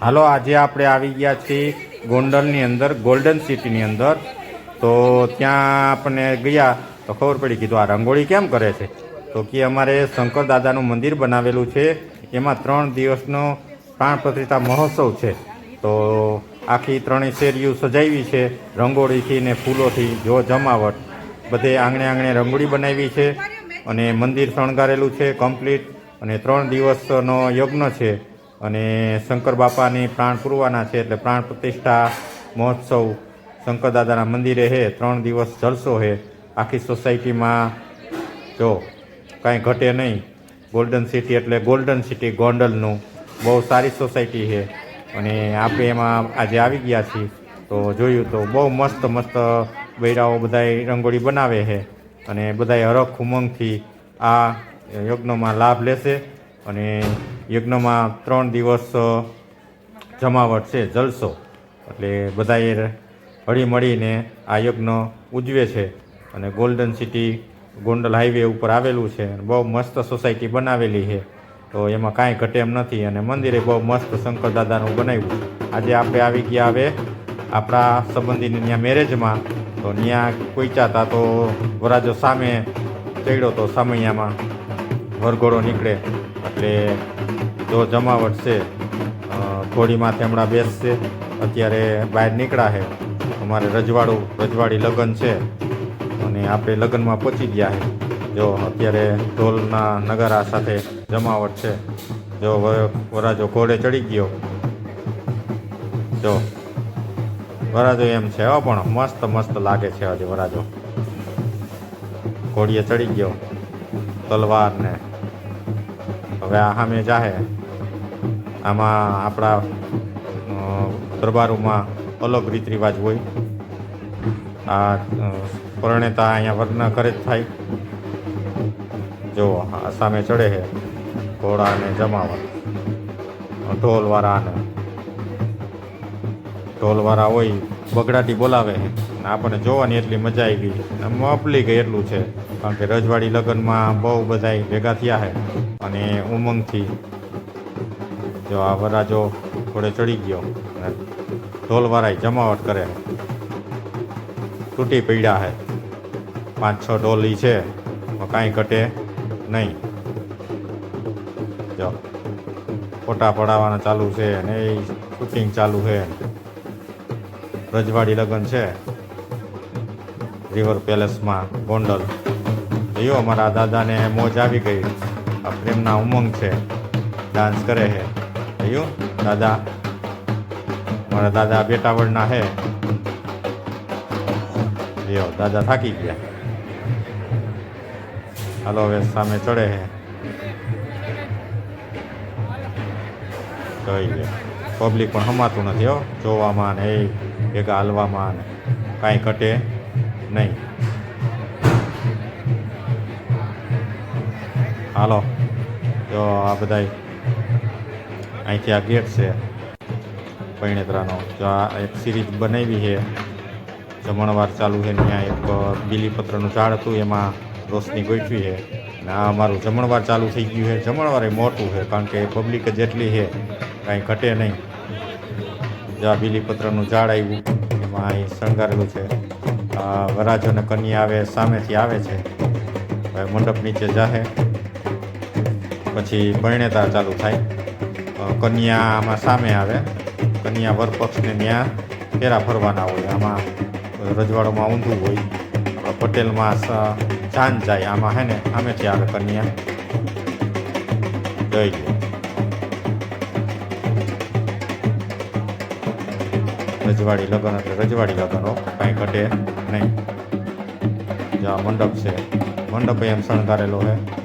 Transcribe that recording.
હાલો, આજે આપણે આવી ગયા છીએ ગોંડલની અંદર ગોલ્ડન સિટીની અંદર. તો ત્યાં આપણે ગયા, તો ખબર પડી કીધું, આ રંગોળી કેમ કરે છે? તો કે અમારે શંકર દાદાનું મંદિર બનાવેલું છે. એમાં ત્રણ દિવસનો પ્રાણ પ્રતિષ્ઠા મહોત્સવ છે. તો આખી ત્રણેય શેરીઓ સજાવી છે, રંગોળીથી ને ફૂલોથી, જો જમાવટ. બધે આંગણે આંગણે રંગોળી બનાવી છે અને મંદિર શણગારેલું છે કમ્પ્લીટ અને ત્રણ દિવસનો યજ્ઞ છે. અને શંકર બાપાની પ્રાણ પૂરવાના છે એટલે પ્રાણ પ્રતિષ્ઠા મહોત્સવ શંકર દાદાના મંદિરે હે, ત્રણ દિવસ જલસો હે. આખી સોસાયટીમાં જો કાંઈ ઘટે નહીં. ગોલ્ડન સિટી એટલે ગોલ્ડન સિટી ગોંડલનું. બહુ સારી સોસાયટી છે અને આપણે એમાં આજે આવી ગયા છીએ. તો જોયું તો બહુ મસ્ત મસ્ત બૈરાઓ બધાય રંગોળી બનાવે છે અને બધાય હરખ ઉમંગથી આ યજ્ઞમાં લાભ લેશે. અને યજ્ઞમાં ત્રણ દિવસ જમાવટ છે, જલસો. એટલે બધાએ હળી મળીને આ યજ્ઞ ઉજવે છે અને ગોલ્ડન સિટી ગોંડલ હાઈવે ઉપર આવેલું છે બહુ મસ્ત સોસાયટી બનાવેલી છે. તો એમાં કાંઈ ઘટે એમ નથી અને મંદિરે બહુ મસ્ત શંકર દાદાનું બનાવ્યું આજે આપણે આવી ગયા હવે આપણા સંબંધીને ત્યાં મેરેજમાં તો ત્યાં કોઈચાતા તો વરાજો સામે ચડ્યો તો સામૈયામાં વરઘોડો નીકળે. એટલે જો જમાવટ છે અ, તેમણા બેસશે. અત્યારે બહાર નીકળ્યા છે. અમારે રજવાડું રજવાડી લગ્ન છે. અને આપણે લગ્નમાં પહોંચી ગયા છે. જો અત્યારે ઢોલના નગારા સાથે જમાવટ છે. જો વરાજો ઘોડે ચડી ગયો. જો વરાજો એમ છે. હો પણ મસ્ત મસ્ત લાગે છે હજી વરાજો. ઘોડીએ ચડી ગયો. તલવાર ને હવે આ સામે જાહે. આમાં આપણા દરબારોમાં અલગ રીત રિવાજ હોય. આ પરણેતા અહીંયા વર્ણ કરે જ થાય. જો સામે ચડે છે. ઘોડાને જમાવા ઢોલવાળાને ઢોલવાળા હોય, બગડાટી બોલાવે છે. અને આપણને જોવાની એટલી મજા આવી. અને મપલી ગઈ એટલું છે, કારણ કે રજવાડી લગ્નમાં બહુ બધાય ભેગા થયા છે અને ઉમંગથી જો આ વરાજો થોડે ચડી ગયો ઢોલવાળાએ જમાવટ કરે. તૂટી પડ્યા છે પાંચ છ ઢોલી છે કાંઈ ઘટે નહીં. જો, ફોટા પડાવવાના ચાલુ છે ને એ શૂટિંગ ચાલુ છે રજવાડી લગ્ન છે. રિવર પેલેસમાં ગોંડલ. જોયો મારા દાદાને મોજ આવી ગઈ. આ પ્રેમના ઉમંગ છે. ડાન્સ કરે છે. જોયું દાદા. મારા દાદા બેટાવળના છે. લ્યો દાદા થાકી ગયા. હાલો, હવે સામે ચડે છે. જોઈ લે પબ્લિક પણ હમાતું નથી, હો. જોવામાં ને એ ભેગા હાલવામાં ને કાંઈ ઘટે. નહીં. હાલો. જો આ બધાય અહીંથી આ ગેટ છે પૈણેતરાનો. જો આ એક સિરીઝ બનાવી છે. જમણવાર ચાલુ છે ને ત્યાં એક બીલીપત્રનું ઝાડ હતું, એમાં રોશની ગોઠવી છે. અને આ અમારું જમણવાર ચાલુ થઈ ગયું છે. જમણવાર એ મોટું છે, કારણ કે પબ્લિક જેટલી છે, કાંઈ ઘટે નહીં. જો આ બીલીપત્રનું ઝાડ આવ્યું, એમાં અહીં શણગારેલું છે. વરાજો અને કન્યા આવે, સામેથી આવે છે. મંડપ નીચે જાહે. પછી પરિણેતા ચાલુ થાય. કન્યા આમાં સામે આવે. કન્યા વરપક્ષને ત્યાં ફેરા ફરવાના હોય. આમાં રજવાડોમાં ઊંધું હોય. પટેલમાં જાન જાય. આમાં હે ને, સામેથી આવે કન્યા. જય લે રજવાડી લગ્ન એટલે રજવાડી લગ્નો કાંઈ ઘટે નહીં. જ્યાં મંડપ છે, મંડપ એમ શણગારેલો છે